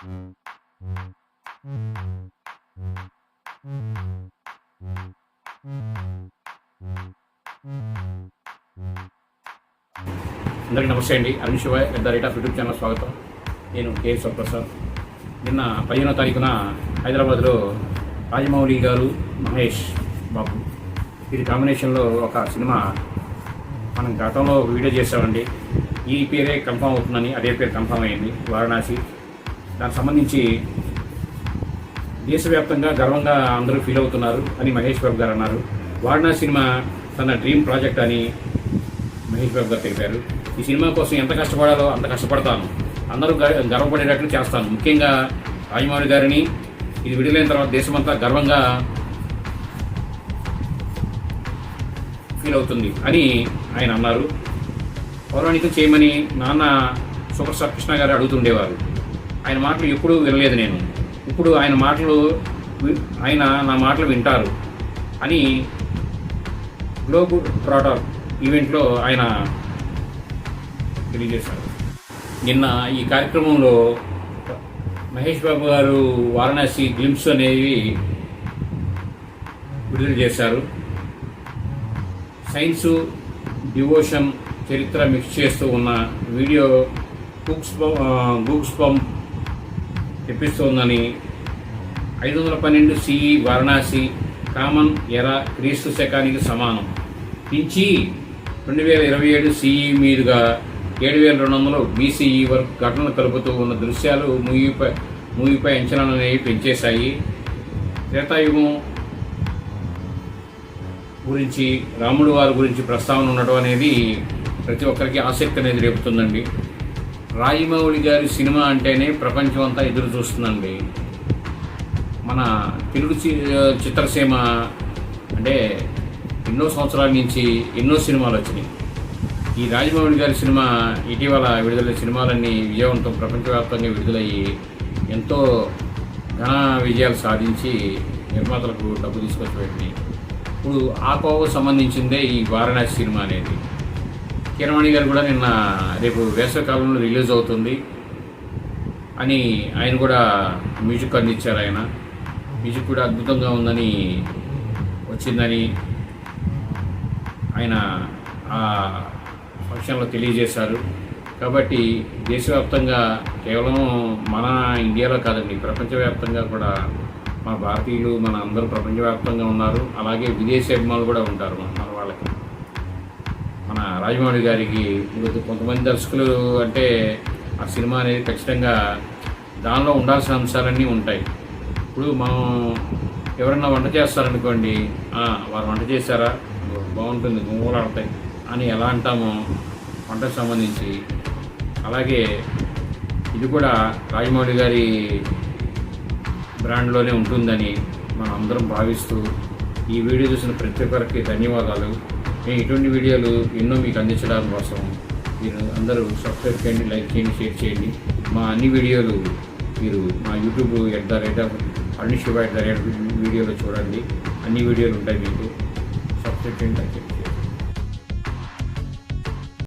అందరికీ నమస్తే అండి. అరుణ్ శివాయ్ పెద్ద రేట్ ఆఫ్ యూట్యూబ్ ఛానల్ స్వాగతం. నేను కే ప్రసాద్ నిన్న పదిహేనో తారీఖున హైదరాబాద్లో రాజమౌళి గారు మహేష్ బాబు ఇది కాంబినేషన్లో ఒక సినిమా మనం గతంలో వీడియో చేసామండి ఈ పేరే కన్ఫామ్ అవుతుందని అదే పేరు కన్ఫామ్ అయింది. వారణాసి దానికి సంబంధించి దేశవ్యాప్తంగా గర్వంగా అందరూ ఫీల్ అవుతున్నారు అని మహేష్ బాబు గారు అన్నారు. వారణా సినిమా తన డ్రీమ్ ప్రాజెక్ట్ అని మహేష్ బాబు గారు తెలిపారు. ఈ సినిమా కోసం ఎంత కష్టపడాలో అంత కష్టపడతాను. అందరూ గ- గర్వపడేటట్లు చేస్తాను. ముఖ్యంగా రాజమౌళి గారిని ఇది విడుదలైన తర్వాత దేశమంతా గర్వంగా ఫీల్ అవుతుంది అని ఆయన అన్నారు. పౌరాణికం చేయమని నాన్న సూపర్ స్టార్ కృష్ణ గారు అడుగుతుండేవారు. ఆయన మాటలు ఎప్పుడూ వినలేదు నేను. ఇప్పుడు ఆయన మాటలు వి- ఆయన నా మాటలు వింటారు అని గ్లోబ్ ట్రాటర్ ఈవెంట్లో ఆయన తెలియజేశారు. నిన్న ఈ కార్యక్రమంలో మహేష్ బాబు గారు వారణాసి గ్లిమ్స్ అనేవి విడుదల చేశారు. సైన్సు డివోషన్ చరిత్ర మిక్స్ చేస్తూ ఉన్న వీడియో బుక్స్ బుక్స్ పంప్ తెప్పిస్తోందని ఐదు వందల పన్నెండు సిఈ వారణాసి కామన్ ఎరా క్రీస్తు శకానికి సమానం. నుంచి రెండు వేల ఇరవై ఏడు సిఈ మీదుగా ఏడు వేల రెండు వందల బీసీఈ వరకు ఘటనలు కలుపుతూ ఉన్న దృశ్యాలు మూవీపై మూవీపై అంచనాలు అనేవి పెంచేశాయి. త్రేతాయుగం గురించి రాముడు వారి గురించి ప్రస్తావన ఉండడం అనేది ప్రతి ఒక్కరికి ఆసక్తి అనేది రేపుతుందండి. రాజమౌళి గారి సినిమా అంటేనే ప్రపంచం అంతా ఎదురు చూస్తుందండి. మన తెలుగు చి- చిత్రసీమ అంటే ఎన్నో సంవత్సరాల నుంచి ఎన్నో సినిమాలు వచ్చినాయి. ఈ రాజమౌళి గారి సినిమా ఇటీవల విడుదల సినిమాలన్నీ విజయవంతం ప్రపంచవ్యాప్తంగా విడుదలయ్యి ఎంతో ఘన విజయాలు సాధించి నిర్మాతలకు డబ్బు తీసుకొచ్చి పెట్టినాయి. ఇప్పుడు ఆ కోవకు సంబంధించిందే ఈ వారణాసి సినిమా అనేది. కిరవాణి గారు కూడా నిన్న రేపు వేసవికాలంలో రిలీజ్ అవుతుంది అని ఆయన కూడా మ్యూజిక్ అందించారు ఆయన. మ్యూజిక్ కూడా అద్భుతంగా ఉందని వచ్చిందని ఆయన ఆ ఫంక్షన్లో తెలియజేశారు. కాబట్టి దేశవ్యాప్తంగా కేవలం మన ఇండియాలో కాదండి ప్రపంచవ్యాప్తంగా కూడా మన భారతీయులు మన అందరూ ప్రపంచవ్యాప్తంగా ఉన్నారు. అలాగే విదేశీ అభిమానులు కూడా ఉంటారు మన మన వాళ్ళకి. మన రాజమౌళి గారికి ఇప్పుడు కొంతమంది దర్శకులు అంటే ఆ సినిమా అనేది ఖచ్చితంగా దానిలో ఉండాల్సిన అంశాలన్నీ ఉంటాయి. ఇప్పుడు మనం ఎవరన్నా వంట చేస్తారనుకోండి వారు వంట చేశారా? బాగుంటుంది గుమ్మలు ఆడతాయి అని ఎలా అంటామో వంటకు సంబంధించి. అలాగే ఇది కూడా రాజమౌళి గారి బ్రాండ్లోనే ఉంటుందని మనం అందరం భావిస్తూ ఈ వీడియో చూసిన ప్రతి ఒక్కరికి ధన్యవాదాలు. నేను ఇటువంటి వీడియోలు ఎన్నో మీకు అందించడం కోసం మీరు అందరూ సబ్స్క్రైబ్ చేయండి లైక్ చేయండి షేర్ చేయండి. మా అన్ని వీడియోలు మీరు మా YouTube at the rate of Arun Shiva at the rate వీడియోలో చూడండి. అన్ని వీడియోలు ఉంటాయి మీకు. సబ్స్క్రైబ్ చేయండి లైక్ చేయండి.